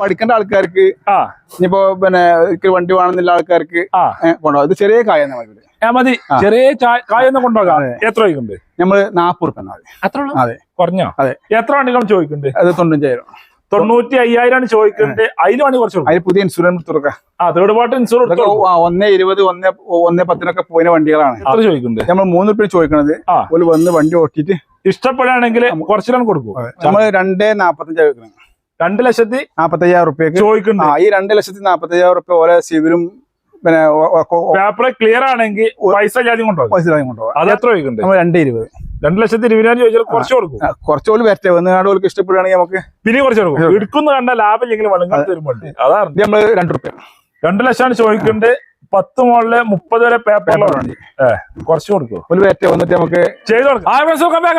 പഠിക്കേണ്ട ആൾക്കാർക്ക് ആ. ഇനിയിപ്പോ പിന്നെ വണ്ടി വേണമെന്നുള്ള ആൾക്കാർക്ക് കൊണ്ടുപോകാം ഇത് ചെറിയ കായ മതി ചെറിയ കായൊന്നും കൊണ്ടുപോകാം. എത്ര രൂപയ്ക്കുണ്ട് നമ്മൾ നാപ്പത് റുപ്യ അത്ര അതെ. കുറഞ്ഞോ? അതെ. എത്ര വണ്ടികൾ ചോദിക്കുന്നുണ്ട്? അത് തൊണ്ണൂറ്റായിരം തൊണ്ണൂറ്റി അയ്യായിരമാണ് ചോദിക്കുന്നുണ്ട്. അതിന് വേണ്ടി കുറച്ച്. അതിന് പുതിയ ഇൻഷുറൻസ് തുറക്കാം ആ തേർഡ് പാർട്ടി ഇൻഷുറൻസ് ഒന്നേ ഇരുപത് ഒന്നേ ഒന്നേ പത്തിനൊക്കെ പോയ വണ്ടികളാണ്. എത്ര ചോദിക്കുന്നുണ്ട്? നമ്മൾ മൂന്ന് റുപ്യ ചോദിക്കണത്. ആ. ഒരു വന്ന് വണ്ടി ഓട്ടിട്ട് ഇഷ്ടപ്പെടുകയാണെങ്കിൽ കുറച്ചിലാണ് കൊടുക്കും. നമ്മൾ രണ്ടേ നാപ്പത്തഞ്ചാണ് വെക്കണം രണ്ട് ലക്ഷത്തി നാപ്പത്തയ്യായിരം റുപ്യക്ക്? ആ ചോദിക്കുന്നുണ്ട് ഈ രണ്ട് ലക്ഷത്തി നാപ്പത്തയ്യായിരം റുപ്യ ഓരോ സിവിലും പിന്നെ പേപ്പർ ക്ലിയർ ആണെങ്കിൽ പൈസ ജാതി കൊണ്ടുപോകും പൈസ കൊണ്ടുപോകാം അത് എത്ര ചോദിക്കുന്നുണ്ട്? രണ്ടേ ഇരുപത്. രണ്ട് ലക്ഷത്തി ഇരുപതിനായിരം ചോദിച്ചാൽ കുറച്ച് കൊടുക്കും. കുറച്ച് പോലും വരട്ടെ. വന്ന് കാണുമ്പോൾ പോലും ഇഷ്ടപ്പെടുകയാണെങ്കിൽ നമുക്ക് പിന്നെ കുറച്ച് കൊടുക്കും. എടുക്കുന്ന കണ്ട ലാഭം ഇല്ലെങ്കിൽ വളങ്ങൾ തരുമ്പോണ്ട് അതാണ്. നമ്മൾ രണ്ട് റുപ്യ. രണ്ട് ലക്ഷമാണ് ചോദിക്കുന്നുണ്ട്. പത്ത് മുകളിൽ മുപ്പത് വരെ പേപ്പറിലാണ് ഏ കുറച്ച് കൊടുക്കും. ഒരു വരട്ടെ. വന്നിട്ട് നമുക്ക് ചെയ്ത് കൊടുക്കും. ആ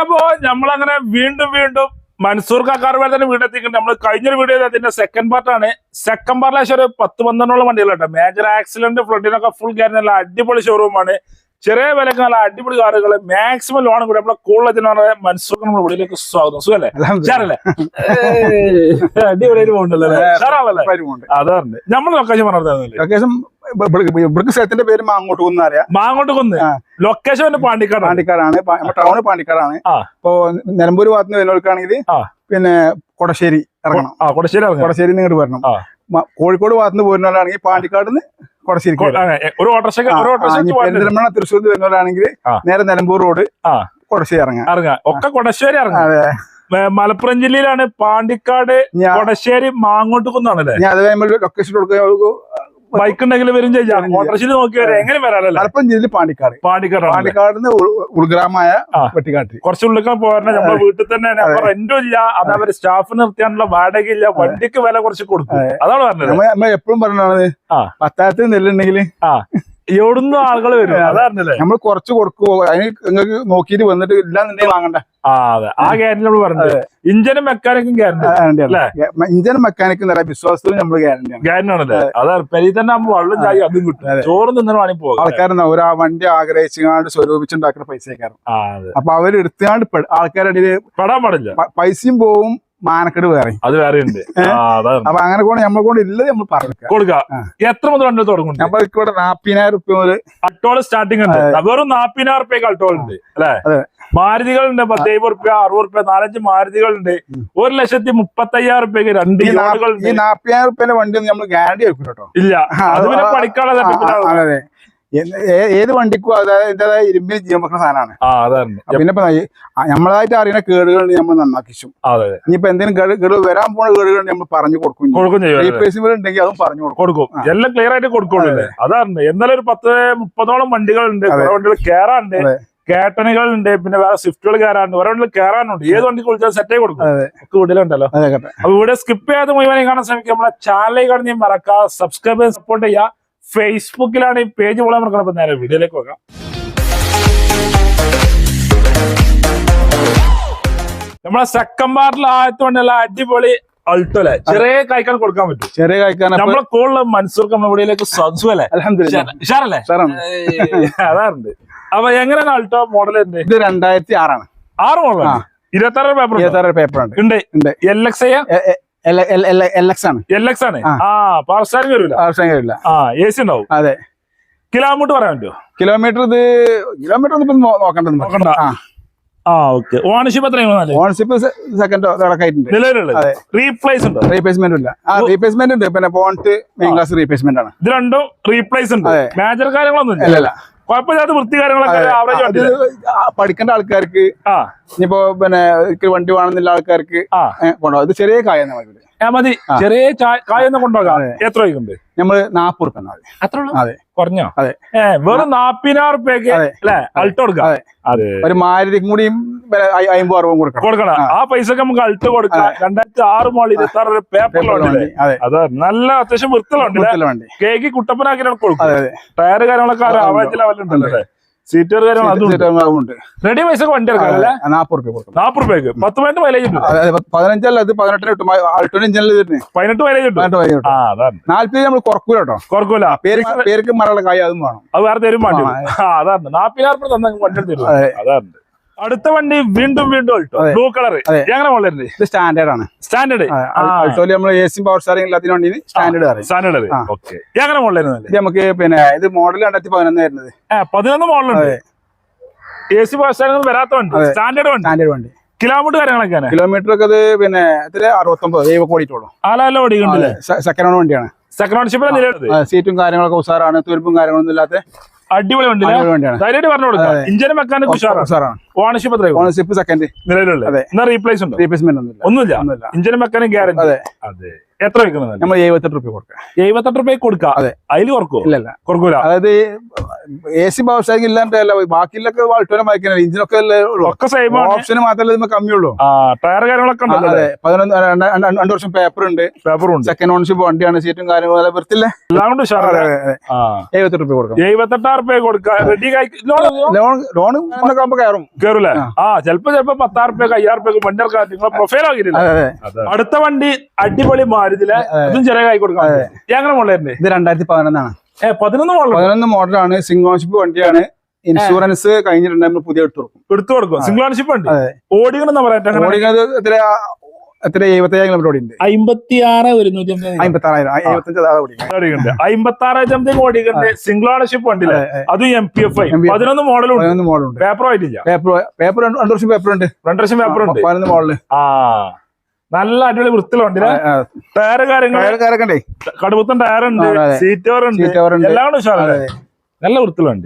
അപ്പോ നമ്മളങ്ങനെ വീണ്ടും വീണ്ടും മൻസൂർ കാക്കാർ തന്നെ വീടെത്തിക്കുന്നുണ്ട് നമ്മൾ കഴിഞ്ഞൊരു വീഡിയോ അതിന്റെ സെക്കൻഡ് പാർട്ടാണ് സെക്കൻഡ് പാർട്ടിലെ ഒരു പത്ത് പന്ത്രണ്ടോളം വണ്ടികളുണ്ട് മേജർ ആക്സിഡന്റ് ഫ്ലഡിനൊക്കെ ഫുൾ ഗ്യാരി നല്ല അടിപൊളി ഷോറൂമാണ് ചെറിയ വിലക്ക് നല്ല അടിപൊളി കാറുകൾ മാക്സിമം ലോൺ കൂടി. നമ്മളെ കൂടുതൽ മൻസൂർ നമ്മുടെ വീട്ടിലേക്ക് സ്വാഗതം. സുഖല്ലേ? അടിപൊളി അടിപൊളിയായിട്ട് പോകുന്നുണ്ടല്ലോ നമ്മൾ ലൊക്കേഷൻ പറഞ്ഞു. ലൊക്കേഷൻ ഇവിടുത്തെ സ്ഥലത്തിന്റെ പേര് മാങ്ങോട്ട് കുന്ന് അറിയാം. മാങ്ങോട്ട് കുന്ന്? ലൊക്കേഷൻ പാണ്ടിക്കാട് പാണ്ടിക്കാടാണ്? ടൗണ് പാണ്ടിക്കാടാണ്. അപ്പൊ ഇപ്പോ നിലമ്പൂർ ഭാഗത്ത് നിന്ന് വരുന്നവർക്കാണെങ്കിൽ. പിന്നെ കൊടശ്ശേരി ഇറങ്ങണം. ആ കൊടശ്ശേരി. കൊടശ്ശേരി ഇങ്ങോട്ട് വരണം. കോഴിക്കോട് ഭാഗത്ത് നിന്ന് പോരുന്നവരാണെങ്കിൽ പാണ്ടിക്കാട് നിന്ന് കൊടശ്ശേരി പെരിന്തൽമണ്ണ തൃശ്ശൂർ വരുന്നവരാണെങ്കിൽ നേരെ നിലമ്പൂർ റോഡ് ആ. കൊടശ്ശേരി ഇറങ്ങാം ഇറങ്ങാം ഒക്കെ കൊടശ്ശേരി ഇറങ്ങാം അതെ. മലപ്പുറം ജില്ലയിലാണ് പാണ്ടിക്കാട് കൊടശ്ശേരി മാങ്ങോട്ട് കുന്നാണല്ലേ ഞാൻ അത് കഴിയുമ്പോൾ ലൊക്കേഷൻ കൊടുക്കുക ബൈക്ക് ഉണ്ടെങ്കിൽ വരും ചെയ്യാം. ഓട്ടോറിക്ഷയിൽ നോക്കി വരാം. എങ്ങനെ വരാനല്ലേ അല്പം ജില്ലയിൽ പാണ്ടിക്കാട്. പാണ്ടിക്കാട് പാണ്ടിക്കാടിന് ഉൾഗ്രാമമായ ആ. വെട്ടിക്കാട്ടി കുറച്ച് ഉള്ളിക്കാൻ പോരണ നമ്മുടെ വീട്ടിൽ തന്നെ റെന്റും ഇല്ല. അത് അവർ സ്റ്റാഫ് നിർത്തിയാനുള്ള വാടക ഇല്ല വണ്ടിക്ക് വില കുറച്ച് കൊടുക്കും. അതാണ് പറഞ്ഞത്. നമ്മൾ എപ്പോഴും പറഞ്ഞത് ആ. പത്തായിരത്തിന് നെല്ലുണ്ടെങ്കിൽ എവിടുന്ന് ആളുകൾ വരും? അതായിരുന്നല്ലേ നമ്മൾ കുറച്ച് കൊടുക്കുവോ അതിന് നിങ്ങൾക്ക് നോക്കിയിട്ട് വന്നിട്ട് ഇല്ലാന്നുണ്ടെങ്കിൽ വാങ്ങണ്ട. ആ അതെ. ആ ഗ്യാരണ്ടി നമ്മൾ പറഞ്ഞത് ഇഞ്ചനും മെക്കാനിക്കും ഗ്യാരണ്ടി അല്ലേ? ഇഞ്ചൻ മെക്കാനിക്കും നിറയെ വിശ്വാസത്തിൽ നമ്മൾ ഗ്യാരണ്ടിയാണ് ഗ്യാരണ്ടി ആണല്ലേ? അതെ. പെരി തന്നെ നമ്മൾ വെള്ളം ചായ അതും കിട്ടും. ചോറും തിന്നാൻ വേണമെങ്കിൽ പോകാം ആൾക്കാരെന്താ ഒരു ആ വണ്ടി ആഗ്രഹിച്ചുകൊണ്ട് സ്വരൂപിച്ചുണ്ടാക്കുന്ന പൈസ അതെ. അപ്പൊ അവരെടുത്താണ്ട് ആൾക്കാരുടെ പെടാൻ പാടില്ല. പൈസയും പോവും മാനക്കെട് വേറെ. അത് വേറെ ഉണ്ട് അപ്പൊ അങ്ങനെ കൊണ്ട് നമ്മളെ കൊണ്ട് ഇല്ലത് നമ്മൾ പറഞ്ഞു കൊടുക്കാം. എത്ര മുതൽ തുടങ്ങുന്നുണ്ട്? നമ്മൾ ഇവിടെ നാപ്പതിനായിരം റുപ്യ മുതൽ അട്ടോൾ സ്റ്റാർട്ടിംഗ് ഉണ്ട്. വെറും നാപ്പതിനായിരം റുപ്യക്ക് അട്ടോൾ ഉണ്ട് അല്ലെ. മാരുതികളുണ്ട് പത്തയ്യായിരം റുപ്യ അറുപത് റുപ്യ നാലഞ്ച് മാരുതികളുണ്ട്. ഒരു ലക്ഷത്തി മുപ്പത്തയ്യായിരം റുപ്യക്ക് രണ്ട് ഈ നാപ്പതിനായിരം റുപ്യന്റെ വണ്ടി ഒന്നും നമ്മൾ ഗ്യാരണ്ടി വെക്കും കേട്ടോ ഇല്ല അത് പിന്നെ പഠിക്കാനുള്ള ഏത് വണ്ടിക്കും അതായത് ഇരുമ്പിൽ ജീവൻ വെക്കുന്ന സാധനമാണ്. പിന്നെ നമ്മളായിട്ട് അറിയുന്ന കേടുകൾ നമ്മൾ നന്നാക്കിച്ചു. ഇനിയിപ്പോ എന്തെങ്കിലും കേട് വരാൻ പോണ കേടുകൾ നമ്മൾ പറഞ്ഞു കൊടുക്കും കൊടുക്കും ചെയ്യും ഉണ്ടെങ്കിൽ അതും പറഞ്ഞു കൊടുക്കും. കൊടുക്കും. എല്ലാം ക്ലിയർ ആയിട്ട് കൊടുക്കുള്ളൂ. അതാണ് എന്നാലും ഒരു പത്ത് മുപ്പതോളം വണ്ടികൾ ഉണ്ട് കുറെ വണ്ടികൾ കേറാണ്ട് കേട്ടണികൾ ഉണ്ട് പിന്നെ വേറെ സ്വിഫ്റ്റുകൾ കയറാനുണ്ട് ഓരോ വണ്ടികൾ കയറാനുണ്ട് ഏത് വണ്ടി കുളിച്ചാൽ സെറ്റ് ആയി കൊടുക്കും. ഒക്കെ വീട്ടിലുണ്ടല്ലോ. കേട്ടെ. അപ്പൊ ഇവിടെ സ്കിപ്പ് ചെയ്യാതെ മുഴുവൻ കാണാൻ ശ്രമിക്കുക. നമ്മളെ ചാനലിൽ കാണുന്ന മറക്കാം സബ്സ്ക്രൈബ് സപ്പോർട്ട് ചെയ്യുക. ഫേസ്ബുക്കിലാണ് ഈ പേജ് പോലെ നടക്കുന്നത്. അപ്പൊ നേരെ വീഡിയോയിലേക്ക് വെക്കാം നമ്മളെ സെക്കൻഡ് പാർട്ടിൽ ആദ്യത്തെ വണ്ടിയുള്ള അടിപൊളി അൾട്ടോലെ ചെറിയ കൈക്കാൻ കൊടുക്കാൻ പറ്റും. ചെറിയ കായ്ക്കാൻ നമ്മളെ കൂടുതൽ മൻസൂർക്ക് നമ്മുടെ വീഡിയോയിലേക്ക് സ്വന്തമല്ലേ അല്ലേ ഉഷാറല്ലേ? അതാറുണ്ട് അപ്പൊ എങ്ങനെയാണ് അൾട്ടോ മോഡൽ ഇത് രണ്ടായിരത്തി ആറാണ്. ആറ് മോഡൽ ഇരുപത്തി ആറ് പേപ്പർ ഇരുപത്തി ആറ് പേപ്പർ ഉണ്ട്. ഉണ്ട്. ഉണ്ട്. എൽ എക്സ് എൽ എക്സ് ആണ്. എൽ എക്സ് ആണ്? ആ. പവർ സ്റ്റാറിംഗ് ആ എ സി ഉണ്ടാവും. അതെ. കിലോമീറ്റർ പറയാൻ പറ്റുമോ കിലോമീറ്റർ ഇത് കിലോമീറ്റർ ഒന്നും നോക്കണ്ട നോക്കണ്ട. ആ. ഓക്കെ ഓണർഷിപ്പ് എത്രയാണ് ഓൺഷിപ്പ് സെക്കൻഡ് നിലവിലുള്ളത്. റീപ്ലേസ് ഉണ്ടോ? റീപ്ലേസ്മെന്റ് ഇല്ല. ആ റീപ്ലേസ്മെന്റ് ഉണ്ട്. പിന്നെ പോണ്ട് മെയിൻ ക്ലാസ് റീപ്ലേസ്മെന്റ് ആണ്. ഇത് രണ്ടും റീപ്ലേസ് ഉണ്ട്. മേജർ കാര്യങ്ങളൊന്നും ഇല്ല. കുഴപ്പമില്ലാത്ത വൃത്തി കാര്യങ്ങളൊക്കെ അത്. പഠിക്കേണ്ട ആൾക്കാർക്ക് ആ. ഇനിയിപ്പോ പിന്നെ ഒരിക്കലും വണ്ടി വേണമെന്നുള്ള ആൾക്കാർക്ക് കൊണ്ടുപോകാം. ഇത് ചെറിയ കായ മതി. ചെറിയ കായ കായൊന്നും കൊണ്ടുപോകാം. അതെ. എത്ര രൂപയുണ്ട് നമ്മൾ നാപ്പത് റുപ്യ അത്ര അതെ. കുറഞ്ഞോ? അതെ. വെറും നാപ്പതിനായിരം റുപ്യക്ക് അതെ. അല്ലെ? അൾട്ടോ കൊടുക്കാം. അതെ. അതെ. ഒരു മാരുതിക്കും കൂടിയും അമ്പത് അറുപതും കൊടുക്കണം. കൊടുക്കണം. ആ. പൈസക്ക് നമുക്ക് അൾട്ട് കൊടുക്കാം. രണ്ടായിരത്തി ആറ് മോളിൽ ഇരുപത്തി ആറ് പേപ്പറിലുണ്ടല്ലേ അതെ. അതെ നല്ല അത്യാവശ്യം വണ്ടി കേക്ക് കുട്ടപ്പനാക്കിയാണ് കൊടുക്കും. ടയർ കാര്യങ്ങളൊക്കെ. ആവറേജ് ലെവലുണ്ടല്ലോ സീറ്റർ റെഡി പൈസ വണ്ടി ഇറക്കാം അല്ലേ? നാപ്പത് റുപ്യ നാപ്പത് റുപ്യക്ക്. പത്ത് പതിനെട്ട് മൈലേജ് ഉണ്ട്. പതിനഞ്ചല്ല ഇത് പതിനെട്ടിന് കിട്ടും. അൾട്ടോ ഇഞ്ചിനിൽ പതിനെട്ട് മൈലേജ് ഉണ്ട്. നാല്പത് നമ്മൾ കുറക്കൂല കേട്ടോ. കുറക്കൂല. പേർക്ക് മറയുള്ള കായ അതും വേണം. അത് വേറെ തരും വേണ്ടി. അതാണ്. നാപ്പതിനായിരം തന്നെ വണ്ടി എടുത്തിരുന്നു അതെ. അതാണ്. അടുത്ത വണ്ടി വീണ്ടും വീണ്ടും അൾട്ടോ ബ്ലൂ കളർ. എങ്ങനെ മോഡലുണ്ട് ഇത് സ്റ്റാൻഡേർഡ് ആണ്. സ്റ്റാൻഡേർഡ് അൾട്ടോയിൽ നമ്മൾ എ സി പവർ സ്റ്റാറിംഗ് എല്ലാത്തിനും വണ്ടി സ്റ്റാൻഡേർഡ് ആണ്. സ്റ്റാൻഡേർഡ്. ഓക്കെ എങ്ങനെ മോഡലായിരുന്നു ഇത് നമുക്ക് പിന്നെ ഇത് മോഡൽ രണ്ടായിരത്തി പതിനൊന്ന് വരുന്നത്. പതിനൊന്ന് മോഡലുണ്ട്. എ സി ബസ് വരാത്ത വണ്ടി. സ്റ്റാൻഡേർഡ് വണ്ടി. സ്റ്റാൻഡേർഡ് വണ്ടി. കിലോമീറ്റർ കാര്യങ്ങളൊക്കെയാണ് കിലോമീറ്റർ ഒക്കെ അത് പിന്നെ എത്ര? അറുപത്തൊമ്പത്. ഓടിയിട്ടുള്ളൂ. വണ്ടി ഓടിക്കണ്ടല്ലേ സെക്കൻഡ് ഓൺ വണ്ടിയാണ്. സെക്കൻഡ് ഓൺഷിപ്പിലെ നിലയുള്ളത് ആ, സീറ്റും കാര്യങ്ങളൊക്കെ ഉസാറാണ് തുരുപ്പും കാര്യങ്ങളൊന്നും ഇല്ലാത്ത അടിപൊളി വണ്ടി ധൈര്യമായിട്ട് പറഞ്ഞു കൊടുക്കാം. ഇഞ്ചിന് മെക്കാനിക് ഓണർഷിപ്പ് എത്ര ഓണർഷിപ്പ് സെക്കൻഡ് നിലവിലുള്ള റീപ്ലേസ് ഉണ്ടോ? റീപ്ലേസ്മെന്റ് ഒന്നുമില്ല. ഒന്നുമില്ല. ഒന്നുമില്ല. ഇഞ്ചിന് മെക്കാനിക് ഗ്യാരണ്ടി അതെ. അതെ. എത്ര വെക്കുന്നത് നമ്മൾ എഴുപത്തെട്ട് റുപ്യ കൊടുക്കാം. എഴുപത്തെട്ട് റുപ്യ കൊടുക്കാം? അതെ. അതിൽ കുറക്കോ? ഇല്ല കുറക്കൂല? അതായത് എ സി പവർ ഇല്ലാണ്ട് ഇല്ലാണ്ടല്ല ബാക്കിയിലൊക്കെ അൾട്ടോനെ വായിക്കാനാണ് ഇഞ്ചിനൊക്കെ അല്ലേ ഒക്കെ സെയിം ഓപ്ഷന് മാത്രമല്ല ഇതിന് കമ്മിയുള്ളൂ ടയർ കാര്യങ്ങളൊക്കെ അതെ. പതിനൊന്ന് രണ്ട് വർഷം പേപ്പർ ഉണ്ട്. പേപ്പർ ഉണ്ട്. സെക്കൻഡ് ഓണർഷിപ്പ് വണ്ടിയാണ് സീറ്റും കാര്യങ്ങളും വൃത്തില്ലേ എല്ലാം കൊണ്ട് എഴുപത്തെട്ട് റുപ്യ കൊടുക്കാം. എഴുപത്തെട്ടായിരം റുപ്യ കൊടുക്കാം? റെഡി ലോൺ ലോൺ ആകുമ്പോ കയറും കയറൂലേ ആ. ചിലപ്പോ ചിലപ്പോ പത്തായിരം റുപ്യ അയ്യായിരം റുപ്യ വണ്ടി നിങ്ങളെ പ്രൊഫൈൽ അതെ. അടുത്ത വണ്ടി അടിപൊളി മാരുതിലെ അതും ചെറിയ കൈ കൊടുക്കാം എങ്ങനെ മോഡലേ ഇത് രണ്ടായിരത്തി പതിനൊന്നാണ് ഏ പതിനൊന്ന് മോഡൽ പതിനൊന്ന് മോഡലാണ് സിംഗ് ഓണർഷിപ്പ് വണ്ടിയാണ്. ഇൻഷുറൻസ് കഴിഞ്ഞിട്ടുണ്ടായിരുന്നു പുതിയ എടുത്തു കൊടുക്കും. എടുത്തു കൊടുക്കും. സിംഗിൾ ഓണർഷിപ്പ് ഉണ്ട് ഓടിക്കണമെന്ന് പറയാം ഓടിക്കുന്നത് എത്ര എത്ര എഴുപത്തയ്യായിരം കിലോമീറ്റർ. ഓടിയുണ്ട് അമ്പത്തി ആറ് ഒരുന്നൂറ്റി അമ്പത് അമ്പത്തി ആറായിരം എഴുപത്തഞ്ച് അമ്പത്തി ആറായിരത്തി ഓടിക്കുന്നുണ്ട് സിംഗിൾ ഓണർഷിപ്പ് വണ്ടിയിലെ. അതെ, എം പി എഫ് ഐ. പതിനൊന്ന് മോഡൽ പതിനൊന്ന് ഉണ്ട്. പേപ്പർ ആയിട്ടില്ല. പേപ്പർ പേപ്പർ രണ്ട് രണ്ട് വർഷം പേപ്പർ ഉണ്ട്. രണ്ടു വർഷം പേപ്പർ ഉണ്ട്. പതിനൊന്ന് മോഡൽ ആ. നല്ല അടിപൊളി വൃത്തിലുണ്ട് ടയർ ഉണ്ടേ. കടുപ്പത്തൻ ആ, സീറ്റ് ഉണ്ട്. എല്ലാം ഉഷാറല്ലേ. നല്ല വൃത്തിലുണ്ട്.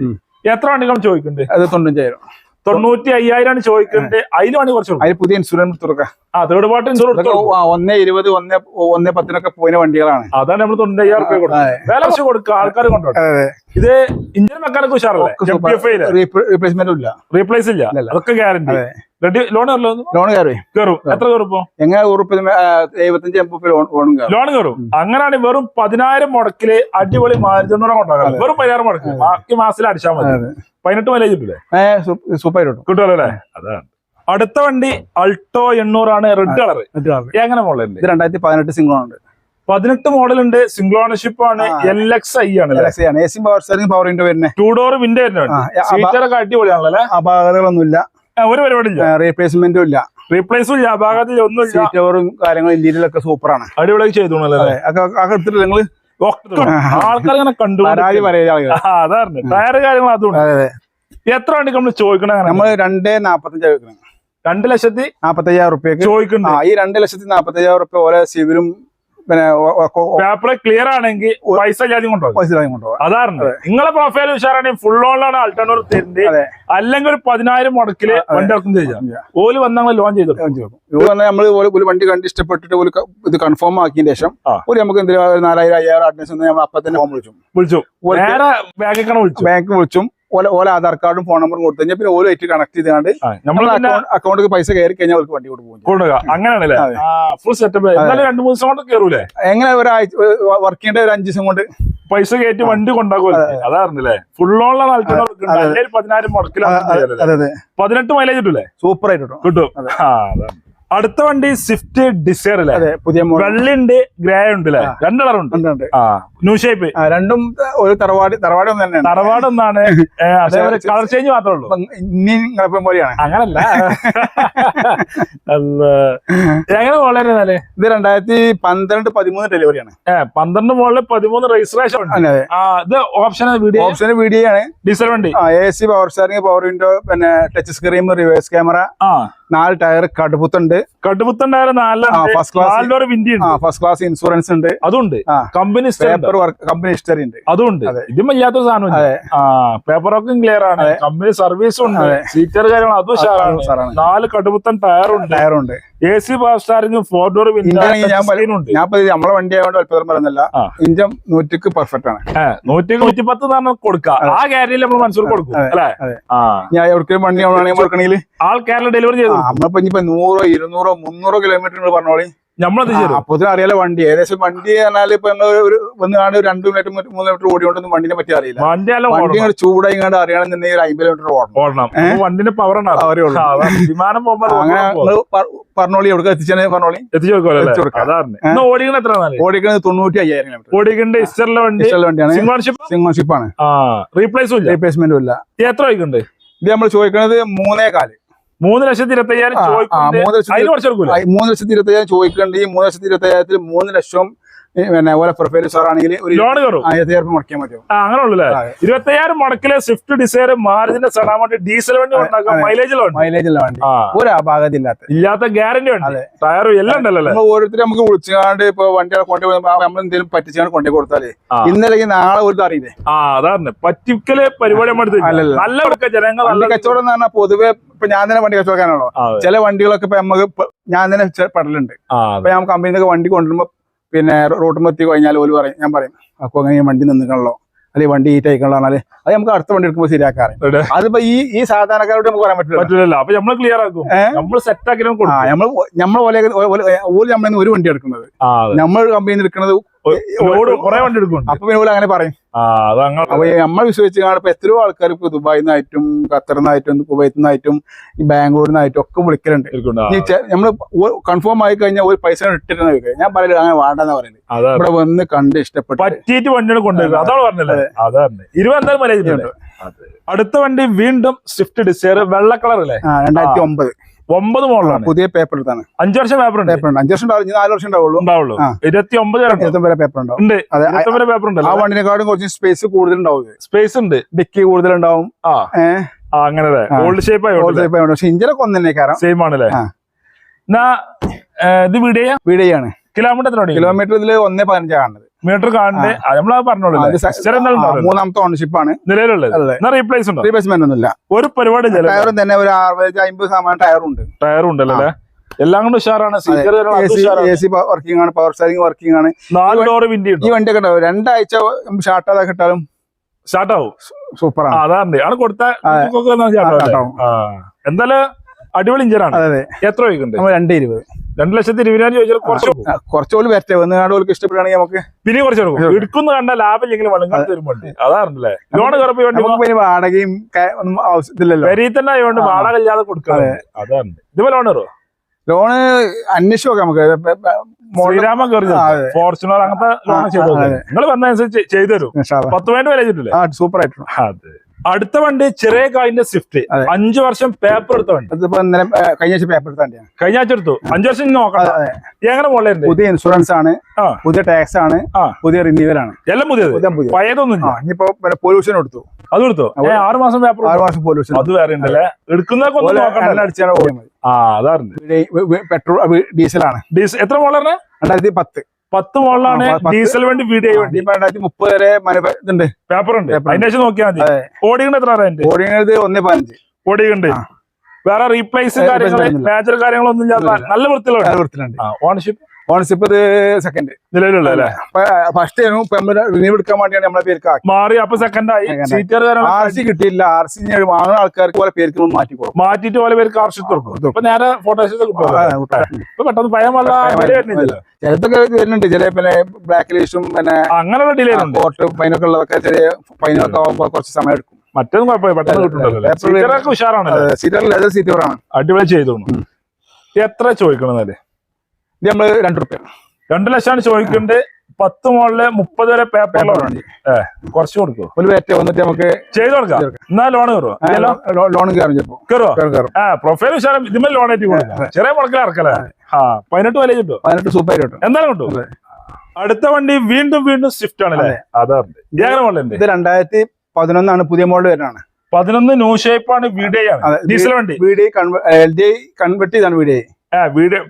എത്ര വണ്ടികൾ ചോദിക്കുന്നുണ്ട്? അത് തൊണ്ണൂറ്റായിരം തൊണ്ണൂറ്റി അയ്യായിരം. ചോദിക്കുന്നത് അതിന് വേണ്ടി കുറച്ച് അതിന് അതിൽ പുതിയ ഇൻഷുറൻസ് തുറക്കാം ആ തേർഡ് പാർട്ടി ഇൻഷുറൻസ് ഒന്നേ ഇരുപത് ഒന്നേ ഒന്നേ പത്തിനൊക്കെ പോയിന് വണ്ടികളാണ്. അതാണ് നമ്മൾ തൊണ്ണൂറ്റി അയ്യായിരം റുപ്യ കൊടുക്കുന്നത്. വില കുറച്ച് കൊടുക്കുക ആൾക്കാർ കൊണ്ടുപോകും ഇത് ഇഞ്ചിൻ മെക്കാനിക് ഉഷാറല്ലേ? റീപ്ലേസ്മെന്റ് ഇല്ല. റീപ്ലേസ് ഇല്ല. അതൊക്കെ ഗ്യാരണ്ടി. റെഡി ലോൺ ലോൺ കയറി. കയറും. എത്ര കയറും ഇപ്പൊ? എങ്ങനെ ഉറുപ്പ് എഴുപത്തഞ്ച് എൺപത് ലോൺ ലോൺ കയറും. അങ്ങനെയാണ് വെറും പതിനായിരം മുടക്കിൽ അടിപൊളി മാരുതിണ്ണൂടെ കൊണ്ടുപോകാം വെറും പതിനായിരം മുടക്ക്. ബാക്കി മാസത്തിൽ അടിച്ചാൽ മതി. പതിനെട്ട് മൈലേജ് കിട്ടില്ലേ സൂപ്പർ ആയിട്ട് കിട്ടുമല്ലോ അല്ലേ അതാണ്. അടുത്ത വണ്ടി അൾട്ടോ എണ്ണൂറാണ് റെഡ് കളർ എങ്ങനെ മോഡൽ ഇത് രണ്ടായിരത്തി പതിനെട്ട് സിംഗിൾ ഉണ്ട് പതിനെട്ട് മോഡൽ ഉണ്ട് സിംഗിൾ ഓണർഷിപ്പ് ആണ്. എൽ എക്സ് ഐ ആണ്. A C power steering power window വരുന്നത് ടൂ ഡോർ വിൻഡോ വരുന്നത് സീറ്ററൊക്കെ അടിപൊളിയാണല്ലോ അല്ലേ? അപാകതകളൊന്നും ഇല്ല ആ, ഒരു പരിപാടിയില്ല. റീപ്ലേസ്മെന്റും ഇല്ല. റീപ്ലേസും ഇല്ല ഭാഗത്തിൽ ഒന്നും സീറ്റ് ഓവറും കാര്യങ്ങളും ഇന്ത്യയിലൊക്കെ സൂപ്പറാണ്. അടിപൊളി ചെയ്തു നിങ്ങൾ ആൾക്കാർ ഇങ്ങനെ കണ്ടു അതാണ് ടയർ കാര്യങ്ങൾ അതുകൊണ്ട് അതെ അതെ എത്ര വണ്ടി നമ്മൾ ചോദിക്കണം നമ്മൾ രണ്ടേ നാപ്പത്തഞ്ചാ വെക്കണം രണ്ട് ലക്ഷത്തി നാപ്പത്തയ്യായിരം റുപ്യക്ക് ആ ചോദിക്കുന്നുണ്ട് ഈ രണ്ട് ലക്ഷത്തി നാപ്പത്തയ്യായിരം റുപ്യ ഓരോ സിവിലും പിന്നെ പേപ്പർ ക്ലിയർ ആണെങ്കിൽ പൈസ ജാതി കൊണ്ടുപോകും. പൈസ കൊണ്ടുപോകാം. അതാണ് നിങ്ങളെ പ്രൊഫൈൽ ഉഷാറാണെങ്കിൽ ഫുൾ ഓണാണ് അൾട്ടർനോർ തരുന്നത്. അല്ലെങ്കിൽ ഒരു പതിനായിരം മുടക്കിൽ വണ്ടി ഇറക്കും ചെയ്യാം ഓൽ വന്നങ്ങൾ ലോൺ ചെയ്തു നമ്മൾ ഒരു വണ്ടി കണ്ട് ഇഷ്ടപ്പെട്ടിട്ട് ഒരു ഇത് കൺഫേം ആക്കിയതിന് ശേഷം ഒരു നമുക്ക് എന്തെങ്കിലും നാലായിരം അയ്യായിരം അഡ്വാൻസ് നമ്മൾ അപ്പൊ തന്നെ വിളിച്ചു. വിളിച്ചു. നേരെ ബാങ്കിക്കാണ് വിളിച്ചു ബാങ്ക് വിളിച്ചും. ഓല ആധാർ കാർഡും ഫോൺ നമ്പറും കൊടുത്തു കഴിഞ്ഞാൽ പിന്നെ ഓരോ ആയിട്ട് കണക്ട് ചെയ്താണ്ട് നമ്മൾ അക്കൗണ്ടിൽ പൈസ കയറി കഴിഞ്ഞാൽ അവർക്ക് വണ്ടി കൊടുക്കും അങ്ങനെയാണല്ലേ? അതെ. ഫുൾ സെറ്റപ്പ് എന്നാലും രണ്ടു മൂന്ന് ദിവസം കൊണ്ട് കയറൂലേ എങ്ങനെ ഒരാഴ്ച വർക്ക് ചെയ്യേണ്ട ഒരു അഞ്ച് ദിവസം കൊണ്ട് പൈസ കയറ്റി വണ്ടി കൊണ്ടാക്കുമല്ലേ അതായിരുന്നല്ലേ അൾട്ടർനർ അല്ലെങ്കിൽ പതിനായിരം മുടക്കിലാണ് പതിനെട്ട് മൈലേജ് കിട്ടൂലേ? സൂപ്പർ ആയിട്ട് കിട്ടും. കിട്ടും ആ, അതാണ്. അടുത്ത വണ്ടി സ്വിഫ്റ്റ് ഡിസയർ അല്ലേ? പുതിയ വെള്ളിണ്ട് ഗ്രേ ഉണ്ട് അല്ലേ? രണ്ട് കളർ ഉണ്ട്. ന്യൂ ഷേപ്പ് രണ്ടും ഒരു തറവാട് തറവാട് ഒന്ന് തന്നെയാണ്. തറവാട് ഒന്നാണ്. അതേപോലെ കളർ ചേഞ്ച് മാത്രമേ ഉള്ളൂ. ഇനി നിങ്ങളെപ്പം പോലെയാണ്. അങ്ങനല്ല. എങ്ങനെ വളരെ ഇത് രണ്ടായിരത്തി പന്ത്രണ്ട് പതിമൂന്ന് ഡെലിവറിയാണ്. പന്ത്രണ്ട് മുകളിൽ പതിമൂന്ന് രജിസ്ട്രേഷൻ ഇത് ഓപ്ഷൻ വീഡിയോ ഓപ്ഷൻ വീഡിയോ ആണ്. ഡീസൽ വണ്ടി. A C power steering power window പിന്നെ ടച്ച് സ്ക്രീൻ റിവേഴ്സ് ക്യാമറ ആ. നാല് ടയർ കടുപ്പുത്തുണ്ട്. കടുപ്പത്തുണ്ടായാലും നാല് ആ, ഫസ്റ്റ് ക്ലാസ് വിൻഡി ഉണ്ട് ഫസ്റ്റ് ക്ലാസ് ഇൻഷുറൻസ് ഉണ്ട്. അതുണ്ട്. Company paper work company history ഉണ്ട്. അതുണ്ട്. അതെ. ഇതും വല്ലാത്തൊരു സാധനം പേപ്പർ പേപ്പറൊക്കെ ക്ലിയർ ആണ്. കമ്പനി സർവീസും ഉണ്ട്. സീറ്റർ കാര്യങ്ങൾ അതും ഉഷാറാണ്. നാല് കടുപ്പത്തൻ ടയറുണ്ട്. ടയറുണ്ട് A C power steering four door ഇഞ്ചാണെങ്കിൽ ഞാൻ നമ്മളെ വണ്ടി ആയതുകൊണ്ട് അല്പം പറയുന്നില്ല. ഇഞ്ചം നൂറ്റിക്ക് പെർഫെക്റ്റ് ആണ്. ഏ, നൂറ്റി നൂറ്റി പത്ത് പറഞ്ഞാൽ കൊടുക്കാം. ആ കാര്യം നമ്മൾ മനസ്സിൽ കൊടുക്കും. അല്ലേ? ഞാൻ എവിടേക്കും വണ്ടി ആണെങ്കിൽ കൊടുക്കണമെങ്കിൽ ആൾ കേരള ഡെലിവറി ചെയ്തു. നമ്മളിപ്പോ ഇനിയിപ്പോ നൂറോ ഇരുന്നൂറോ മുന്നൂറോ കിലോമീറ്റർ നിങ്ങൾ പറഞ്ഞോളി. നമ്മളത് ചെയ്തു അപ്പൊ അറിയാലോ വണ്ടി. ഏകദേശം വണ്ടി പറഞ്ഞാൽ ഇപ്പൊ ഞങ്ങൾ ഒരു വന്ന് കാണാൻ ഒരു രണ്ട് മീറ്റർ മൂന്ന് കിലോമീറ്റർ ഓടിയോണ്ടൊന്നും വണ്ടിനെ പറ്റി അറിയില്ല. വണ്ടി ഇങ്ങനെ ചൂടായി കണ്ട് അറിയണമെന്നുണ്ടെങ്കിൽ ഒരു അമ്പത് കിലോമീറ്റർ ഓടണം. വണ്ടിന്റെ പവർ. വിമാനം പോകുമ്പോൾ അങ്ങനെ പറഞ്ഞോളി. എവിടെ എത്തിച്ചാൽ പറഞ്ഞോളി. എത്തിച്ചു ഓടിക്കണത് ഓടിക്കുന്നത് തൊണ്ണൂറ്റി അയ്യായിരം കിലോമീറ്റർ ഓടിക്കേണ്ട ഇസ്റ്ററിലെ വണ്ടി. ഇഷ്ടമുള്ള വണ്ടിയാണ്. സിംഗോൺഷിപ്പ് സിംഗിൾ ഷിപ്പാണ് ആ റീപ്ലേസും റീപ്ലേസ്മെന്റും ഇല്ല. എത്ര ഇത് നമ്മൾ ചോദിക്കുന്നത് മൂന്നേ കാൽ മൂന്ന് ലക്ഷത്തി ഇരുപത്തി അയ്യായിരം ആ, ആ, ചോദിക്കുന്നുണ്ട്. മൂന്ന് ലക്ഷത്തി ഇരുപത്തി അയ്യായിരം ചോദിക്കേണ്ട ഈ മൂന്ന് ലക്ഷത്തി ഇരുപത്തി അയ്യായിരത്തിൽ മൂന്ന് ലക്ഷം പിന്നെ ഓരോ പ്രൊഫൈൽ സാറാണെങ്കിൽ ഒരു ലോൺ കയറും. രൂപ മുടക്കാൻ പറ്റും അങ്ങനെ ഉള്ളു ആ. ഇരുപത്തി അയ്യായിരം മുടക്കിൽ സ്വിഫ്റ്റ് ഡിസൈർ മാരുതിന്റെ സെഡാൻ വണ്ടി ഡീസൽ വണ്ടി മൈലേജ് ഉള്ള വണ്ടി. ഒരു അപാകത ഇല്ലാത്ത. ഗ്യാരണ്ടി ഉണ്ട്. ടയറും എല്ലാം ഉണ്ടല്ലോ ഓരോരുത്തർ നമുക്ക് വിളിച്ചാണ്ട് ഇപ്പൊ വണ്ടികളെ കൊണ്ടുപോയി നമ്മൾ എന്തെങ്കിലും പറ്റിച്ചാണ് കൊണ്ടു കൊടുത്താലേ. ഇന്നലെ നാളെ ഒരു അറിയില്ലേ ആ അതാണ്. പറ്റിക്കൽ പരിപാടി. നല്ല ജനങ്ങൾ നല്ല കച്ചവടം എന്ന് പറഞ്ഞാൽ പൊതുവെ ഇപ്പൊ ഞാൻ തന്നെ വണ്ടി കച്ചവടക്കാനാണല്ലോ ചില വണ്ടികളൊക്കെ ഇപ്പൊ നമുക്ക് ഞാൻ തന്നെ പെടലുണ്ട്. അപ്പൊ ഞാൻ കമ്പനിന്നൊക്കെ വണ്ടി കൊണ്ടുവരുമ്പോ പിന്നെ റോഡ് എത്തി കഴിഞ്ഞാൽ ഓൽ പറയും ഞാൻ പറയും അപ്പൊ അങ്ങനെ ഈ വണ്ടി നിന്നിക്കണല്ലോ? അല്ലെങ്കിൽ വണ്ടി ഈ പറഞ്ഞാൽ അത് നമുക്ക് അടുത്ത വണ്ടി എടുക്കുമ്പോൾ ശരിയാക്കാറ് അതിപ്പോ ഈ ഈ സാധാരണക്കാരോട് നമുക്ക് പറയാൻ പറ്റില്ല പറ്റില്ലല്ലോ. അപ്പൊ നമ്മൾ ക്ലിയർ ആക്കും. നമ്മൾ സെറ്റ് ആക്കി നമ്മൾ നമ്മൾ പോലെ ഓൽ നമ്മളിന്ന് ഒരു വണ്ടി എടുക്കുന്നത്. നമ്മൾ കമ്പനിയിൽ എടുക്കുന്നത് കുറെ വണ്ടി എടുക്കുന്നുണ്ട്. അപ്പൊ പിന്നെ ഓൽ അങ്ങനെ പറയും. അപ്പൊ നമ്മൾ വിശ്വസിച്ച് കാണുമ്പോ ഇപ്പൊ എത്രയോ ആൾക്കാർ ഇപ്പൊ ദുബായിൽ നിന്നായിട്ടും ഖത്തറിൽ നിന്നായിട്ടും കുവൈത്തിൽ നിന്നായിട്ടും ഈ ബാംഗ്ലൂരിൽ നിന്നായിട്ടും ഒക്കെ വിളിക്കലുണ്ട്. നമ്മൾ കൺഫേം ആയി കഴിഞ്ഞാൽ ഒരു പൈസ ഇട്ടിട്ടാണ് വെക്കുക ഞാൻ പറയില്ല അങ്ങനെ വേണ്ടെന്ന് പറയുന്നത് ഇവിടെ വന്ന് കണ്ട് ഇഷ്ടപ്പെട്ടു പറ്റിയിട്ട് വണ്ടികൾ കൊണ്ടുവരും അതാണ് പറഞ്ഞല്ലേ? അതാണ് ഇരുപത് എന്തായാലും മൈലേജ് ഉണ്ട്. അടുത്ത വണ്ടി വീണ്ടും സ്വിഫ്റ്റ് ഡിസയർ വെള്ള കളർ അല്ലേ? രണ്ടായിരത്തി ഒമ്പത്. ഒമ്പത് മോഡലാണ്. പുതിയ പേപ്പർ എടുത്താണ്. അഞ്ചു വർഷം പേപ്പർ ഉണ്ട്. പേപ്പർ ഉണ്ട്. അഞ്ച് വർഷം ഉണ്ടാവും നാല് വർഷം ഉണ്ടാവുള്ളൂ. ഉണ്ടാവുള്ളൂ. ഇരുപത്തി ഒമ്പത്. ഇരുപത്തൊമ്പത് പേപ്പർ ഉണ്ടാവും. ഉണ്ട്. പേപ്പർ ഉണ്ട് ആ വണ്ടിനെക്കാളും കുറച്ച് സ്പേസ് കൂടുതൽ ഉണ്ടാവും സ്പേസ് ഉണ്ട്. ഡിക്കി കൂടുതൽ ഉണ്ടാവും ആ അങ്ങനെ ഓൾഡ് ആ. ഓൾഡ് ഷേപ്പ് ആയി പക്ഷെ ഇഞ്ചിലൊക്കെ ഒന്ന് കാരണം സെയിം ആണല്ലേ. എന്നാ ഇത് വീഡിയോ വീടിയാണ് കിലോമീറ്റർ കിലോമീറ്റർ ഇതിൽ ഒന്നേ പതിനഞ്ചാണ്. കാണുന്നത് മീറ്റർ കാണണ്ടേ നമ്മളത് പറഞ്ഞോളൂ. മൂന്നാമത്തെ ഓണർഷിപ്പ് ആണ്. നിലവിലുള്ളത്. റീപ്ലേസ് ഉണ്ടോ? റീപ്ലേസ്മെന്റ് ഒന്നുമില്ല. ഒരു പരിപാടി ടയറും തന്നെ ഒരു അറുപത് അമ്പത് ശതമാനം ടയറും ഉണ്ട് ടയറും ഉണ്ടല്ലോ അല്ലേ? എല്ലാം കൊണ്ട് ഉഷാറാണ്. എ സി വർക്കിംഗ് ആണ് പവർ സ്റ്റാരിംഗ് വർക്കിംഗ് ആണ്. നാല് ഡോർ വിൻഡി ഈ വണ്ടിയൊക്കെ ഉണ്ടാവും. രണ്ടാഴ്ച ഷാർട്ട് അതൊക്കെ ഇട്ടാലും സ്റ്റാർട്ട് ആവും. സൂപ്പർ ആണ്. അതാണ് ആണ് കൊടുത്ത എന്തായാലും അടിപൊളി ഇഞ്ചറാണ് എത്ര രണ്ട് ഇരുപത്. രണ്ട് ലക്ഷത്തി ഇരുപതിനായിരം ചോദിച്ചാൽ കുറച്ച്. ആ, വരട്ടെ. വന്ന് കാണുമ്പോൾ ഇഷ്ടപ്പെടുകയാണെങ്കിൽ നമുക്ക് പിന്നെ കുറച്ച് കൊടുക്കും. എടുക്കുന്ന കണ്ട ലാഭം ഇല്ലെങ്കിൽ വളങ്ങാൻ വരുമ്പോണ്ട് അതാണല്ലേ? ലോൺ കുറപ്പ് വേണ്ടി വാടകയും ആവശ്യത്തില്ലല്ലോ. വരി തന്നെ ആയതുകൊണ്ട്. വാടക ഇല്ലാതെ കൊടുക്കാം അതാണ്. ഇതുപോലെ ലോൺ കയറുമോ ലോണ് അന്വേഷിച്ച് നോക്കാം നമുക്ക്. കയറി ഫോർച്യൂണർ അങ്ങനത്തെ ലോൺ ചെയ്തു നിങ്ങൾ പറഞ്ഞതനുസരിച്ച് ചെയ്തു തരും. പത്ത് പോയിന്റ് വില ചെയ്തിട്ടില്ലേ സൂപ്പർ ആയിട്ടുണ്ട് അതെ. അടുത്ത വണ്ടി ചെറിയ കായിന്റെ സ്വിഫ്റ്റ്. അഞ്ചു വർഷം പേപ്പർ എടുത്ത വണ്ടി. കഴിഞ്ഞ ആഴ്ച പേപ്പർ എടുത്ത വണ്ടിയാണ്. കഴിഞ്ഞ ആഴ്ച എടുത്തു. അഞ്ചു വർഷം നോക്കാം. എങ്ങനെ പുതിയ ഇൻഷുറൻസ് ആണ് പുതിയ ടാക്സ് ആണ് പുതിയ റിന്യൂവൽ ആണ്. എല്ലാം പുതിയത്? പുതിയ പുതിയ പഴയതൊന്നും ഇനിയിപ്പോ പൊല്യൂഷൻ എടുത്തു. അത് കൊടുത്തു ആറു മാസം പേപ്പർ ആറ് മാസം പൊല്യൂഷൻ അത് വേറെ ഉണ്ടല്ലേ? എടുക്കുന്നതൊക്കെ പെട്രോൾ ഡീസലാണ് ഡീസൽ എത്ര മോളറിന് രണ്ടായിരത്തി പത്ത്. പത്ത് മോളിലാണ് ഡീസൽ വണ്ടി വീഡിയോ വണ്ടി രണ്ടായിരത്തി മുപ്പത് വരെ ഇതുണ്ട്. പേപ്പർ ഉണ്ട് അതിന്റെ ശേഷം നോക്കിയാൽ മതി. ഓടിയുണ്ട് എത്ര റെന്റ് ഓടിയത് ഒന്നേ പതിനഞ്ച്. ഓടിയുണ്ട് വേറെ റീപ്ലേസ് കാര്യങ്ങൾ. മേജർ കാര്യങ്ങളൊന്നും ഇല്ലാത്ത ഇല്ല. നല്ല വൃത്തിയിലുണ്ട്. ഓണർഷിപ്പ് ഓണർഷിപ്പ് ഇത് സെക്കൻഡ് നിലവിലുള്ള അല്ലേ? ഫസ്റ്റ് റിന്യൂ എടുക്കാൻ വേണ്ടിയാണ് നമ്മളെ പേർക്ക് മാറി അപ്പൊ സെക്കൻഡ് ആയി. Second ആയി. സീറ്റർ ആർ സി കിട്ടിയില്ല. ആർ സി വാങ്ങുന്ന ആൾക്കാർക്ക് പോലെ പേർക്ക് മാറ്റി കൊടുക്കും. മാറ്റിട്ട് പോലെ പേർക്ക് ആർ സി കൊടുക്കും. ഇപ്പൊ നേരെ പെട്ടെന്ന് പഴയ ചിലതൊക്കെ വരുന്നുണ്ട്. ചില പിന്നെ ബ്ലാക്ക് ലിസ്റ്റും പിന്നെ അങ്ങനെയുള്ള ഡിലേ ഉണ്ട് ഫൈനൊക്കെ ഉള്ളതൊക്കെ ചെറിയ ഫൈനൊക്കെ ആകുമ്പോൾ കുറച്ച് സമയം എടുക്കും. മറ്റൊന്നും കുഴപ്പമില്ല. പെട്ടെന്ന് കിട്ടുന്നുണ്ടല്ലോ സീറ്റർ ലെതർ സീറ്ററാണ് അടിപൊളി ചെയ്തോളൂ എത്ര ചോദിക്കണമെന്നല്ലേ ഇത് നമ്മൾ രണ്ട് റുപ്യ രണ്ടു ലക്ഷമാണ് ചോദിക്കുന്നത്. പത്ത് മോളിൽ മുപ്പത് വരെ പേപ്പർ ലോണാണ് കുറച്ച് കൊടുക്കും. ഒരു പേറ്റ വന്നിട്ട് നമുക്ക് ചെയ്ത് കൊടുക്കാം. എന്നാ ലോൺ കയറും ലോൺ കയറും കയറുമോ ആ പ്രൊഫൈൽ വിശാലം ഇതുമേ ലോൺ ആയിട്ട് കൊടുക്കാം. ചെറിയ മുടക്കിൽ ഇറക്കല്ലേ? ആ. പതിനെട്ട് വില കിട്ടും പതിനെട്ട് സൂപ്പർ കിട്ടും. എന്തായാലും കിട്ടും. അടുത്ത വണ്ടി വീണ്ടും വീണ്ടും സ്വിഫ്റ്റ് ആണല്ലേ അതാണ് ഏങ്ങനെ മോഡലുണ്ട് ഇത് രണ്ടായിരത്തി പതിനൊന്നാണ് പുതിയ മോഡൽ വരുന്നതാണ്. പതിനൊന്ന് ന്യൂ ഷേപ്പ് ആണ് വീഡിയോ ആണ്. ഡീസൽ വണ്ടി. വീഡിയോ എൽ ഡി കൺവെർട്ട് ചെയ്താണ് വീഡിയോ ആ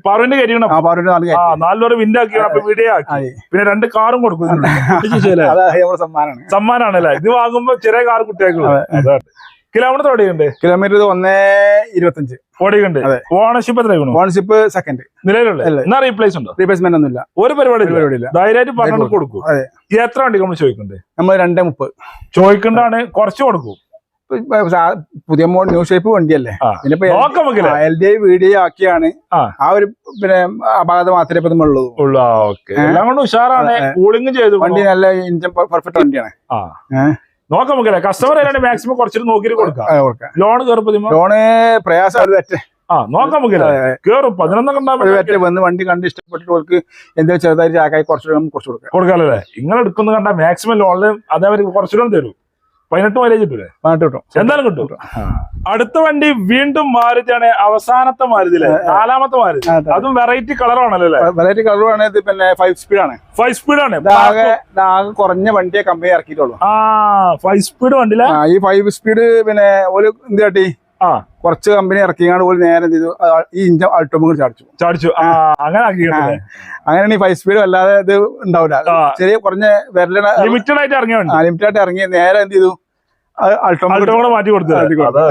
പാറുവിന്റെ കരിയണം ആ പറഞ്ഞ ആ നാല് പേര് വിൻഡ് ആക്കി അപ്പൊ വീഡിയോ ആക്കി പിന്നെ രണ്ട് കാറും കൊടുക്കും ഇതിനുള്ളിൽ. ഇത് ശരിയല്ലേ? അതാ നമ്മുടെ സമ്മാനമാണ് സമ്മാനാണല്ലേ? ഇത് വാങ്ങുമ്പോ ചെറിയ കാർ കുട്ടികൾക്കുള്ള. അതാണ്. കിലോമീറ്റർ ഓടിയുണ്ട് കിലോമീറ്റർ ഇത് ഒന്നേ ഇരുപത്തഞ്ച്. ഓടിയുണ്ട് ഓണർഷിപ്പ് എത്രയാണ് ഓണർഷിപ്പ് സെക്കൻഡ് നിലവിലുള്ള. എന്നാ റീപ്ലേസ് ഉണ്ടോ? റീപ്ലേസ്മെന്റ് ഒന്നുമില്ല. ഒരു പരിപാടി പരിപാടിയില്ല ധൈര്യമായിട്ട് പറഞ്ഞു കൊടുക്കും. അതെ. എത്ര വണ്ടി നമ്മൾ ചോദിക്കണ്ടേ നമ്മൾ രണ്ടേ മുപ്പത്. ചോദിക്കണ്ടാണ് കുറച്ച് കൊടുക്കും. പുതിയ മോഡൽ ന്യൂ ഷേപ്പ് വണ്ടിയല്ലേ. പിന്നെ എൽ ഡി ഐ വീഡിയോ ആക്കിയാണ് ആ. ഒരു പിന്നെ അപാകത മാത്രമേ ഇപ്പൊ നമ്മളുള്ളൂ. ഉള്ളു. ഉഷാറാണ്. കൂളിംഗ് ചെയ്തു. വണ്ടി നല്ല ഇഞ്ചൻ പെർഫെക്റ്റ് വണ്ടിയാണ്? നോക്കാം നമുക്കില്ലേ കസ്റ്റമർ മാക്സിമം കുറച്ചിട്ട് നോക്കിയിട്ട് കൊടുക്കാം. ലോൺ ലോണ് പ്രയാസം അത് പറ്റേ. ആ നോക്കാം കേറും. പതിനൊന്നൊക്കെ വന്ന് വണ്ടി കണ്ട് ഇഷ്ടപ്പെട്ടിട്ട് അവർക്ക് എന്തെങ്കിലും ചെറുതായി ചാക്കായി കുറച്ച് കുറച്ച് കൊടുക്കാം. കൊടുക്കാമല്ലേ നിങ്ങൾ എടുക്കുന്ന കണ്ട മാക്സിമം ലോണിൽ അതേ അവർ കുറച്ചുകൂടെ തരും. പതിനെട്ട് മൈലേജ് കിട്ടൂലേ? പതിനെട്ട് കിട്ടും. എന്തായാലും കിട്ടും. അടുത്ത വണ്ടി വീണ്ടും മാരുതിയാണ് അവസാനത്തെ മാരുതിയിലെ. നാലാമത്തെ മാരുതി. അതും വെറൈറ്റി കളറാണല്ലോ അല്ലേ? വെറൈറ്റി കളറാണ് ഇത് പിന്നെ ഫൈവ് സ്പീഡാണ് ഫൈവ് സ്പീഡാണ് ആണ്. ആകെ കുറഞ്ഞ വണ്ടിയെ കമ്പനി ഇറക്കിയിട്ടുള്ളൂ. ആ ഫൈവ് സ്പീഡ് വണ്ടിയിലെ? ഈ ഫൈവ് സ്പീഡ് പിന്നെ ഒരു എന്ത് കാട്ടി? ആ. കുറച്ച് കമ്പനി ഇറക്കിയാണ് ഒരു നേരം ചെയ്തു? ഈ ഇഞ്ചം അൾട്ടോമ ചാടിച്ചു. ചാടിച്ചു. അങ്ങനെ അങ്ങനെയാണ് ഈ ഫൈവ് സ്പീഡ് അല്ലാതെ ഇത് ഉണ്ടാവില്ല ചെറിയ കുറഞ്ഞ വിരലിമിറ്റഡ് ലിമിറ്റഡ് ആയിട്ട് ഇറങ്ങിയ ലിമിറ്റഡ് ആയിട്ട് ഇറങ്ങി നേരെ എന്ത് ചെയ്തു? അൾട്ടോമ കൂടെ മാറ്റി കൊടുത്തു മാറ്റി കൊടുത്തു.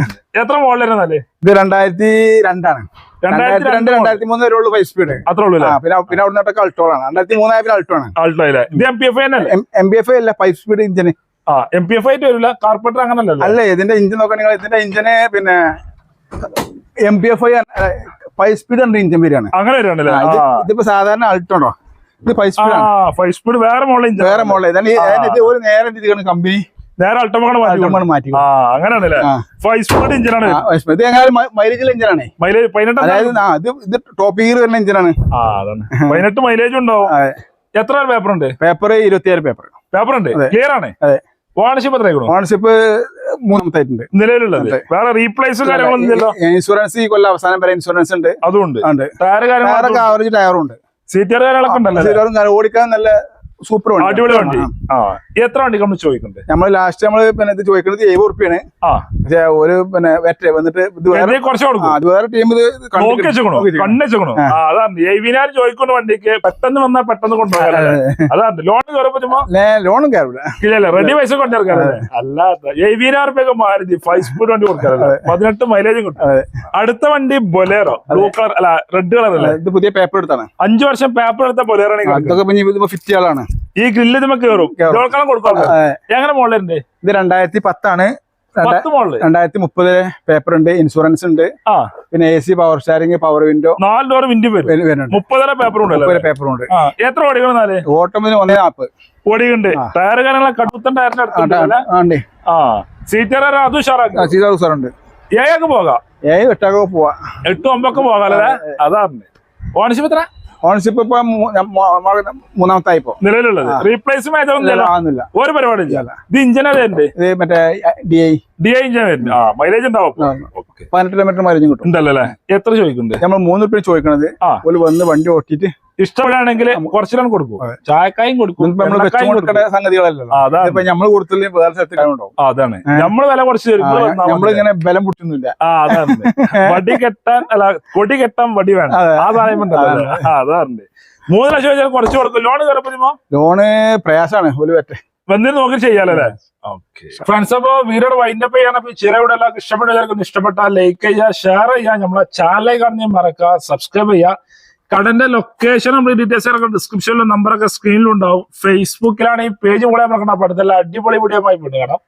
എത്ര മോളിലായിരുന്നല്ലേ ഇത് രണ്ടായിരത്തി രണ്ടാണ്. രണ്ടായിരത്തി രണ്ട് രണ്ടായിരത്തി മൂന്ന് വരെ ഉള്ളൂ ഫൈവ് സ്പീഡ് അത്ര ഉള്ളൂ പിന്നെ പിന്നെ അവിടെ നിന്നൊക്കെ ആണ്. രണ്ടായിരത്തി അൾട്ടോ ആണ്. അൾട്ടോ അല്ലേ? ഇത് എം പി എഫ് അല്ലേ? എം ബി എഫ് അല്ല ഫൈവ് സ്പീഡ് ഇഞ്ചിന് ആ എം പി എഫ് ആയിട്ട് വരില്ല. കാർപ്പറ്റർ അങ്ങനല്ലല്ലോ അല്ല ഇതിന്റെ ഇഞ്ചിൻ നോക്കണെങ്കിൽ ഇതിന്റെ ഇഞ്ചിന് പിന്നെ M P F I five speed ഉണ്ട് ഇഞ്ചിൻ വരികയാണ്. അങ്ങനെ ഇതിപ്പോ സാധാരണ അൾട്ടോ ഉണ്ടോ ഇത് ഫൈവ് സ്പീഡ് ഫൈവ് സ്പീഡ് വേറെ ഇഞ്ചൻ വേറെ മോഡൽ. ഇത് ഒരു നേരം ഇതാണ് കമ്പനി നേരെ അൾട്ടോമാണ് മാറ്റി ആ അങ്ങനെയാണല്ലേ? ഇത് മൈലേജിൽ ഇഞ്ചിനാണ് മൈലേജ് പതിനെട്ട് അതായത് ഇത് ഇത് ടോപ്പ് ഗിയർ വരുന്ന എഞ്ചിനാണ്. ആ അതാണ്. പതിനെട്ട് മൈലേജ് ഉണ്ടോ? എത്ര പേപ്പർ ഉണ്ട് പേപ്പർ ഇരുപത്തിയാറ് പേപ്പർ. പേപ്പർ ഉണ്ട്. ക്ലിയർ ആണ്? അതെ. ഓണർഷിപ്പ് എത്ര ആയിക്കണു? ഓണർഷിപ്പ് മൂന്നാമത്തെ ആയിട്ടുണ്ട് നിലവിലുള്ളത്. വേറെ റീപ്ലേസ് ഇൻഷുറൻസ് ഈ കൊല്ലം അവസാനം വരെ ഇൻഷുറൻസ് ഉണ്ട്. അതും ടയർ കാര്യങ്ങളൊക്കെ ടയറൊക്കെ ആവറേജ് ടയറും ഉണ്ട്. സീറ്റർ കാര്യങ്ങളൊക്കെ ഉണ്ടല്ലോ? ഓടിക്കാൻ നല്ല സൂപ്പർ വണ്ടി അടിപൊളി വണ്ടി. ആ. എത്ര വണ്ടി നമ്മൾ ചോദിക്കുന്നുണ്ട്? നമ്മൾ ലാസ്റ്റ് നമ്മൾ പിന്നെ ഇത് ചോദിക്കുന്നത് എഴുപത് ഉറുപ്പിയാണ് പക്ഷേ ഒരു പിന്നെ വെറ്റ വന്നിട്ട് ഇത് വേറെ കുറച്ച് കൊടുക്കും. അത് വേറെ ടീം ഇത് നോക്കി വെച്ചോണോ. കണ്ണ് വെച്ചോണോ അതാണ്. എവിനാർ ചോദിക്കുന്ന വണ്ടിക്ക് പെട്ടെന്ന് വന്നാൽ പെട്ടെന്ന് കൊണ്ടുപോകാൻ അതാണ്. ലോൺ കയറുമ്പോ ചുമ്മാ ലോണും കയറില്ല ഇല്ല റെഡി പൈസ കൊണ്ടിറക്കാറല്ലേ അല്ലാത്ത എഴുപതിനായിരം റുപ്യൊക്കെ മാരുതി ഫൈവ് സ്പീഡ് വണ്ടി കൊടുക്കാറല്ലേ. പതിനെട്ട് മൈലേജും കിട്ടും. അടുത്ത വണ്ടി ബൊലേറോ. ബ്ലൂ കളർ അല്ല റെഡ് കളർ അല്ലേ? ഇത് പുതിയ പേപ്പർ എടുത്താണ്. അഞ്ചു വർഷം പേപ്പർ എടുത്ത ബൊലേറോ. അതൊക്കെ ഫിറ്റ് ചെയ്യാളാണ്. ഈ ഗ്രില്ല് ഇതുമ്പോ കയറും കേറും. ഇതോൾക്കാണ് കൊടുക്കാം. എങ്ങനെ മോളിലുണ്ട് ഇത് രണ്ടായിരത്തി പത്താണ് രണ്ടായിരത്തി മുപ്പത് പേപ്പർ ഉണ്ട് ഇൻഷുറൻസ് ഉണ്ട് ആ. പിന്നെ A C power steering power window നാല് ഡോർ വിൻഡോ വരും. വരുന്നുണ്ട് മുപ്പതര പേപ്പർ മുപ്പത് പേപ്പറും ഉണ്ട്. എത്ര നാല്? ഓട്ടോമിന് ഒന്നേ നാപ്പ് ഓടിയുണ്ട്. ടയർ കാര്യങ്ങളെ കടുത്തൻ ടയറിന്റെ ഉണ്ട്. സീറ്റർ അതും ഉഷാറാക്കി ഏഴൊക്കെ പോകാം. ഏഴ് എട്ടൊക്കെ പോവാ. എട്ടും ഒമ്പൊക്കെ പോകാല്ലേ അതാണ് ഓണർഷിപ്പ് എത്ര? ഓണർഷിപ്പ് ഇപ്പൊ മൂ- ഞാൻ മൂ- മൂ- മൂന്നാമത്തെ ആയിപ്പോ നിലവിലുള്ളത് റീപ്ലേസ് ആവുന്നില്ല ഒരു പരിപാടി. ഇത് ഇഞ്ചിനാ വരുന്നുണ്ട് ഇത് മറ്റേ ഡി ഐ ഡി ഐ ഇഞ്ചിനാ വരുന്നുണ്ട് മൈലേജ് ഉണ്ടാവും. പതിനെട്ട് കിലോമീറ്റർ മൈലേജ് കിട്ടും. ഉണ്ടല്ലേ എത്ര ചോദിക്കുന്നുണ്ട്? നമ്മൾ മൂന്ന് റുപ്യ ചോദിക്കണത്. ഒരു വന്ന് വണ്ടി ഓട്ടിട്ട് ഇഷ്ടപ്പെടുകയാണെങ്കിൽ കുറച്ചിലാണ് കൊടുക്കും. ചായക്കായും കൊടുക്കും നമ്മൾ അതാണ്. നമ്മൾ കൊടുത്തില്ല വേറെ സ്ഥലത്ത് അതാണ്. നമ്മൾ വില കുറച്ച്. നമ്മളിങ്ങനെ ബലം പൊട്ടുന്നില്ല. ആ അതാണ്. വടി കെട്ടാൻ അല്ല കൊടി കെട്ടാൻ വടി വേണം. ആ സാധനം ഉണ്ടല്ലോ. ആ അതാണ്. മൂന്ന് ലക്ഷം വെച്ചാൽ കുറച്ച് കൊടുക്കും. ലോൺ കയറപ്പോ ലോണ് പ്രയാസാണ്. ഒരു പറ്റേ വന്നിട്ട് നോക്കി ചെയ്യാലല്ലേ ഫ്രണ്ട്സ് അപ്പോ വീരോട് വൈൻഡപ്പ് ചെയ്യാൻ അപ്പൊ ചിറയുടെ എല്ലാവർക്കും ഇഷ്ടപ്പെട്ട ഇഷ്ടപ്പെട്ടാൽ ലൈക്ക് ചെയ്യുക ഷെയർ ചെയ്യുക. നമ്മളെ ചാനലേക്ക് കാണുന്ന മറക്കുക സബ്സ്ക്രൈബ് ചെയ്യുക. കടന്റെ ലൊക്കേഷൻ നമ്മൾ ഡീറ്റെയിൽസ് ഇറക്കും ഡിസ്ക്രിപ്ഷനിലും നമ്പറൊക്കെ സ്ക്രീനിലുണ്ടാവും ഫേസ്ബുക്കിലാണ് ഈ പേജ് കൂടെ നമ്മൾ കണ്ടാൽ അടുത്തുള്ള അടിപൊളി വീഡിയോ ആയി പോയിട്ട് കാണാം.